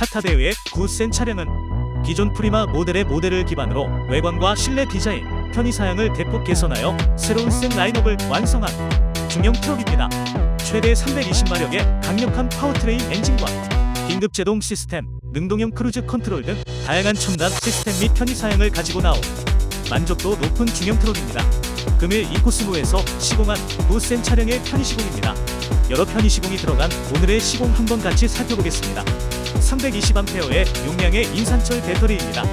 타타데우의 구센 차량은 기존 프리마 모델의 모델을 기반으로 외관과 실내 디자인, 편의 사양을 대폭 개선하여 새로운 센 라인업을 완성한 중형 트럭입니다. 최대 320마력의 강력한 파워트레인 엔진과 긴급 제동 시스템, 능동형 크루즈 컨트롤 등 다양한 첨단 시스템 및 편의 사양을 가지고 나온 만족도 높은 중형 트럭입니다. 금일 이코스모에서 시공한 구센 차량의 편의 시공입니다. 여러 편의 시공이 들어간 오늘의 시공 한번 같이 살펴보겠습니다. 320A 용량의 인산철 배터리입니다.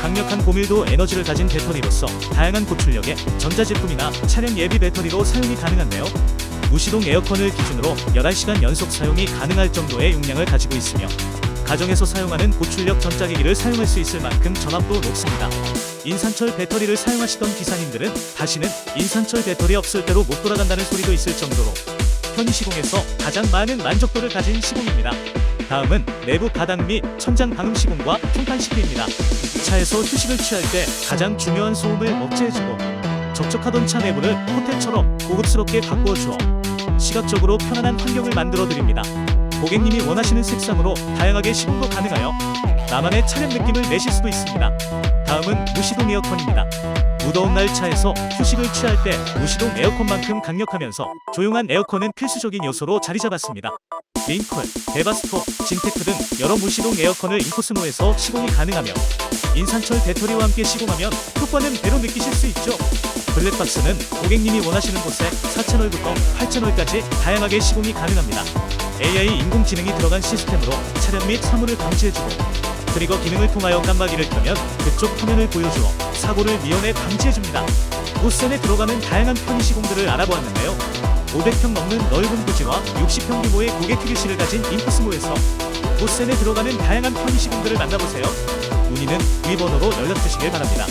강력한 고밀도 에너지를 가진 배터리로서 다양한 고출력의 전자제품이나 차량 예비 배터리로 사용이 가능한데요. 무시동 에어컨을 기준으로 11시간 연속 사용이 가능할 정도의 용량을 가지고 있으며 가정에서 사용하는 고출력 전자기기를 사용할 수 있을 만큼 전압도 높습니다. 인산철 배터리를 사용하시던 기사님들은 다시는 인산철 배터리 없을 때로 못 돌아간다는 소리도 있을 정도로 편의 시공에서 가장 많은 만족도를 가진 시공입니다. 다음은 내부 바닥 및 천장 방음 시공과 평판 시트입니다. 차에서 휴식을 취할 때 가장 중요한 소음을 억제해주고 적적하던 차 내부를 호텔처럼 고급스럽게 바꾸어 주어 시각적으로 편안한 환경을 만들어 드립니다. 고객님이 원하시는 색상으로 다양하게 시공도 가능하여 나만의 차량 느낌을 내실 수도 있습니다. 다음은 무시동 에어컨입니다. 무더운 날 차에서 휴식을 취할 때 무시동 에어컨만큼 강력하면서 조용한 에어컨은 필수적인 요소로 자리 잡았습니다. 링콜, 데바스토, 진테크 등 여러 무시동 에어컨을 인코스모에서 시공이 가능하며 인산철 배터리와 함께 시공하면 효과는 배로 느끼실 수 있죠. 블랙박스는 고객님이 원하시는 곳에 4채널부터 8채널까지 다양하게 시공이 가능합니다. AI 인공지능이 들어간 시스템으로 차량 및 사물을 감지해주고 트리거 기능을 통하여 깜빡이를 켜면 그쪽 화면을 보여주어 사고를 미연에 방지해줍니다. 보스전에 들어가는 다양한 편의 시공들을 알아보았는데요. 500평 넘는 넓은 부지와 60평 규모의 고객 휴게실을 가진 인코스모에서 보스전에 들어가는 다양한 편의 시공들을 만나보세요. 문의는 위 번호로 연락 주시길 바랍니다.